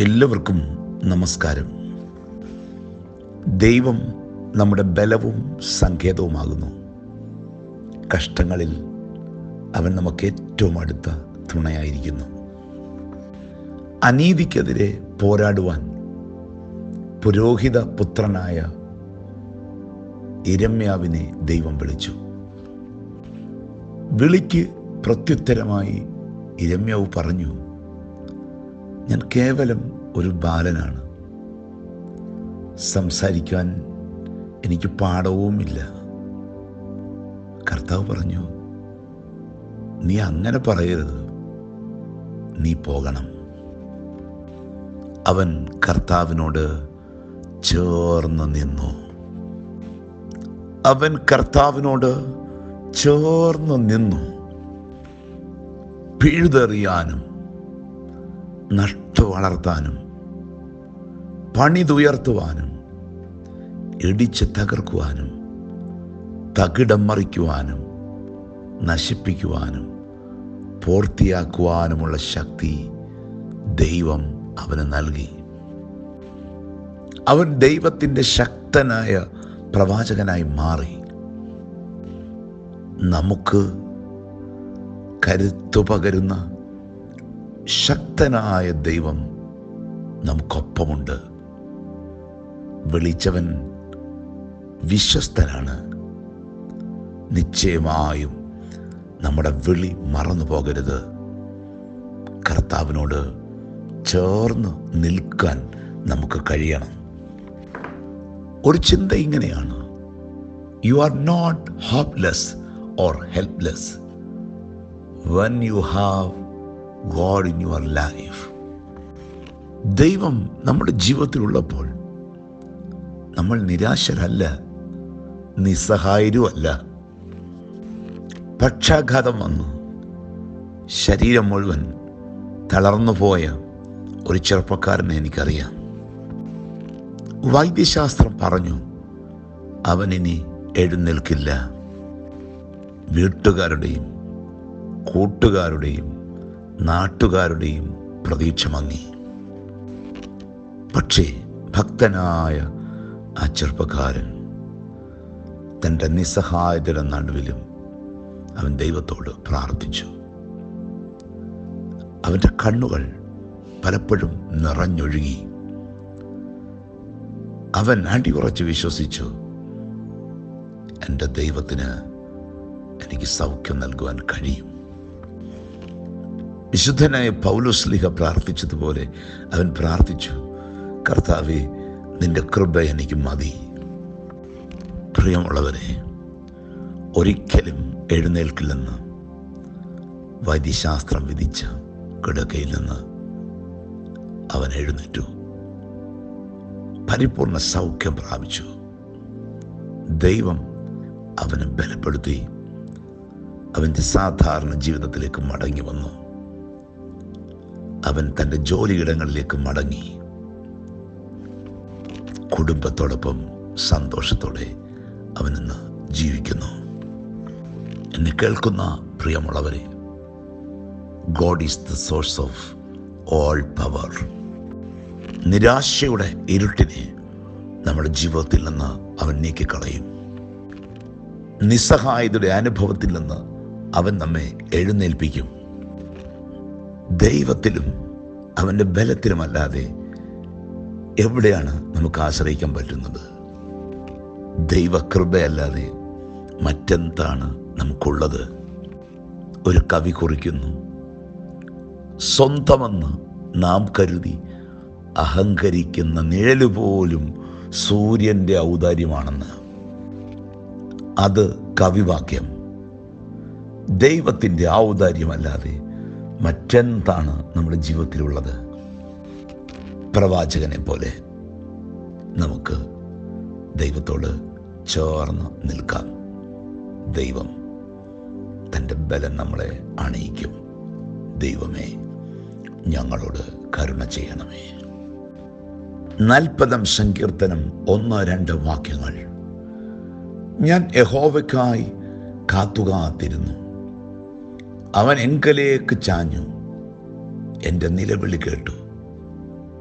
എല്ലാവർക്കും നമസ്കാരം. ദൈവം നമ്മുടെ ബലവും സങ്കേതവുമാകുന്നു. കഷ്ടങ്ങളിൽ അവൻ നമുക്ക് ഏറ്റവും അടുത്ത തുണയായിരിക്കുന്നു. അനീതിക്കെതിരെ പോരാടുവാൻ പുരോഹിത പുത്രനായ ഇരമ്യാവിനെ ദൈവം വിളിച്ചു. വിളിക്ക് പ്രത്യുത്തരമായി ഇരമ്യാവ് പറഞ്ഞു ഞാൻ കേവലം ഒരു ബാലനാണ്. സംസാരിക്കാൻ എനിക്ക് പാഠവുമില്ല. കർത്താവ് പറഞ്ഞു നീ അങ്ങനെ പറയരുത്. നീ പോകണം. അവൻ കർത്താവിനോട് ചേർന്ന് നിന്നു. അവൻ കർത്താവിനോട് ചേർന്ന് നിന്നു. പിഴുതെറിയാനും നട്ടു വളർത്താനും പണിതുയർത്തുവാനും ഇടിച്ച് തകർക്കുവാനും തകിടം മറിക്കുവാനും നശിപ്പിക്കുവാനും പൂർത്തിയാക്കുവാനുമുള്ള ശക്തി ദൈവം അവന് നൽകി. അവൻ ദൈവത്തിന്റെ ശക്തനായ പ്രവാചകനായി മാറി. നമുക്ക് കരുത്തു പകരുന്ന ശക്തനായ ദൈവം നമുക്കൊപ്പമുണ്ട്. വിളിച്ചവൻ വിശ്വസ്തനാണ്. നിശ്ചയമായും നമ്മുടെ വിളി മറന്നു പോകരുത്. കർത്താവിനോട് ചേർന്ന് നിൽക്കാൻ നമുക്ക് കഴിയണം. ഒരു ചിന്ത ഇങ്ങനെയാണ്. You are not hopeless or helpless when you have God in your life ദൈവം നമ്മുടെ ജീവിതത്തിലുള്ളപ്പോൾ നമ്മൾ നിരാശരല്ല നിസ്സഹായരുമല്ല. പക്ഷാഘാതം വന്നു. ശരീരം മുഴുവൻ തളർന്നു പോയ ഒരു ചെറുപ്പക്കാരനെ എനിക്കറിയാം. വൈദ്യശാസ്ത്രം പറഞ്ഞു അവൻ ഇനി എഴുന്നേൽക്കില്ല. വീട്ടുകാരുടെയും കൂട്ടുകാരുടെയും നാട്ടുകാരുടെയും പ്രതീക്ഷ മങ്ങി. പക്ഷേ ഭക്തനായ ആ ചെറുപ്പക്കാരൻ തന്റെ നിസ്സഹായതയുടെ നടുവിലും അവൻ ദൈവത്തോട് പ്രാർത്ഥിച്ചു. അവന്റെ കണ്ണുകൾ പലപ്പോഴും നിറഞ്ഞൊഴുകി. അവൻ അടിയുറച്ച് വിശ്വസിച്ചു എന്റെ ദൈവത്തിന് എനിക്ക് സൗഖ്യം നൽകുവാൻ കഴിയും. വിശുദ്ധനായ പൗലോസ്ലിഹ പ്രാർത്ഥിച്ചതുപോലെ അവൻ പ്രാർത്ഥിച്ചു കർത്താവെ നിന്റെ കൃപ എനിക്ക് മതി. പ്രിയമുള്ളവരെ ഒരിക്കലും എഴുന്നേൽക്കില്ലെന്ന് വൈദ്യശാസ്ത്രം വിധിച്ച കിടക്കയിൽ നിന്ന് അവൻ എഴുന്നേറ്റു. പരിപൂർണ സൗഖ്യം പ്രാപിച്ചു. ദൈവം അവനെ ബലപ്പെടുത്തി അവന്റെ സാധാരണ ജീവിതത്തിലേക്ക് മടങ്ങി വന്നു. അവൻ തന്റെ ജോലിയിടങ്ങളിലേക്ക് മടങ്ങി. കുടുംബത്തോടൊപ്പം സന്തോഷത്തോടെ അവൻ ഇന്ന് ജീവിക്കുന്നു. എന്നെ കേൾക്കുന്ന പ്രിയമുള്ളവരെ God is the source of all power നിരാശയുടെ ഇരുട്ടിനെ നമ്മുടെ ജീവിതത്തിൽ നിന്ന് അവൻ നീക്കിക്കളയും. നിസ്സഹായതയുടെ അനുഭവത്തിൽ നിന്ന് അവൻ നമ്മെ എഴുന്നേൽപ്പിക്കും. ദൈവത്തിലും അവന്റെ ബലത്തിലുമല്ലാതെ എവിടെയാണ് നമുക്ക് ആശ്രയിക്കാൻ പറ്റുന്നത്? ദൈവകൃപയല്ലാതെ മറ്റെന്താണ് നമുക്കുള്ളത്? ഒരു കവി കുറിക്കുന്നു സ്വന്തമെന്ന് നാം കരുതി അഹങ്കരിക്കുന്ന നിഴൽ പോലും സൂര്യന്റെ ഔദാര്യമാണെന്ന്. അത് കവിവാക്യം. ദൈവത്തിന്റെ ഔദാര്യമല്ലാതെ മറ്റെന്താണ് നമ്മുടെ ജീവിതത്തിലുള്ളത്? പ്രവാചകനെ പോലെ നമുക്ക് ദൈവത്തോട് ചേർന്ന് നിൽക്കാം. ദൈവം തന്റെ ബലം നമ്മളെ അണയിക്കും. ദൈവമേ ഞങ്ങളോട് കരുണ ചെയ്യണമേ. നാൽപ്പതാം സങ്കീർത്തനം ഒന്ന് രണ്ട് വാക്യങ്ങൾ. ഞാൻ യഹോവയ്ക്കായി കാത്തുകാത്തിരുന്നു. അവൻ എൻകലേക്ക് ചാഞ്ഞു. എന്റെ നിലവിളി കേട്ടു.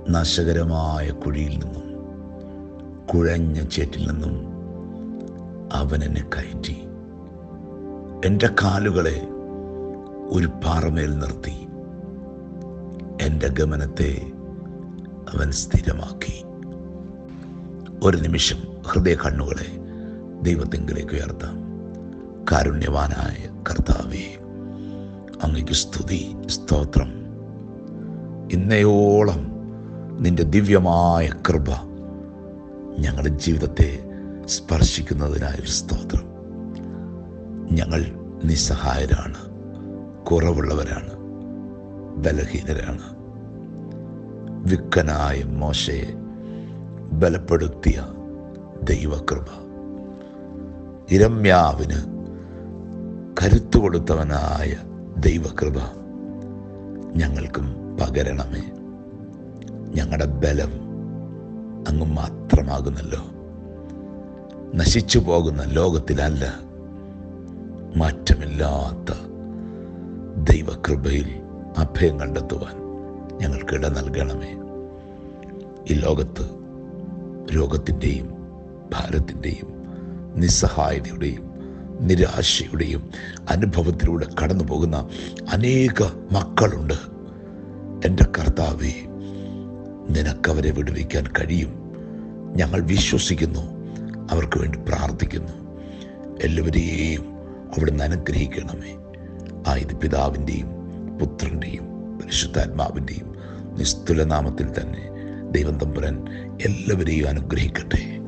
നാശകരമായ കുഴിയിൽ നിന്നും കുഴഞ്ഞ ചേറ്റിൽ നിന്നും അവൻ എന്നെ കയറ്റി. എന്റെ കാലുകളെ ഒരു പാറമേൽ നിർത്തി. എന്റെ ഗമനത്തെ അവൻ സ്ഥിരമാക്കി. ഒരു നിമിഷം ഹൃദയ കണ്ണുകളെ ദൈവത്തിങ്കിലേക്ക് ഉയർത്താം. കാരുണ്യവാനായ കർത്താവേ. അങ്ങയ്ക്ക് സ്തുതി സ്തോത്രം. ഇന്നയോളം നിന്റെ ദിവ്യമായ കൃപ ഞങ്ങളുടെ ജീവിതത്തെ സ്പർശിക്കുന്നതിനായൊരു സ്തോത്രം. ഞങ്ങൾ നിസ്സഹായരാണ് കുറവുള്ളവരാണ് ബലഹീനരാണ്. വിക്കനായ മോശയെ ബലപ്പെടുത്തിയ ദൈവകൃപ. ഇരമ്യാവിന് കരുത്തു കൊടുത്തവനായ ദൈവകൃപ ഞങ്ങൾക്കും പകരണമേ. ഞങ്ങളുടെ ബലം അങ്ങ് മാത്രമാകുന്നല്ലോ. നശിച്ചു പോകുന്ന ലോകത്തിലല്ല മാറ്റമില്ലാത്ത ദൈവകൃപയിൽ അഭയം കണ്ടെത്തുവാൻ ഞങ്ങൾക്കിട നൽകണമേ. ഈ ലോകത്ത് രോഗത്തിന്റെയും ഭാരത്തിന്റെയും നിസ്സഹായതയുടെയും നിരാശയുടെയും അനുഭവത്തിലൂടെ കടന്നു പോകുന്ന അനേക മക്കളുണ്ട്. എന്റെ കർത്താവെ നിനക്കവരെ വിടുവിക്കാൻ കഴിയും. ഞങ്ങൾ വിശ്വസിക്കുന്നു അവർക്ക് വേണ്ടി പ്രാർത്ഥിക്കുന്നു. എല്ലാവരെയും അവിടുന്ന് അനുഗ്രഹിക്കണമേ. ആയത് പിതാവിന്റെയും പുത്രന്റെയും പരിശുദ്ധാത്മാവിന്റെയും നിസ്തുലനാമത്തിൽ തന്നെ ദൈവം തമ്പുരൻ എല്ലാവരെയും അനുഗ്രഹിക്കട്ടെ.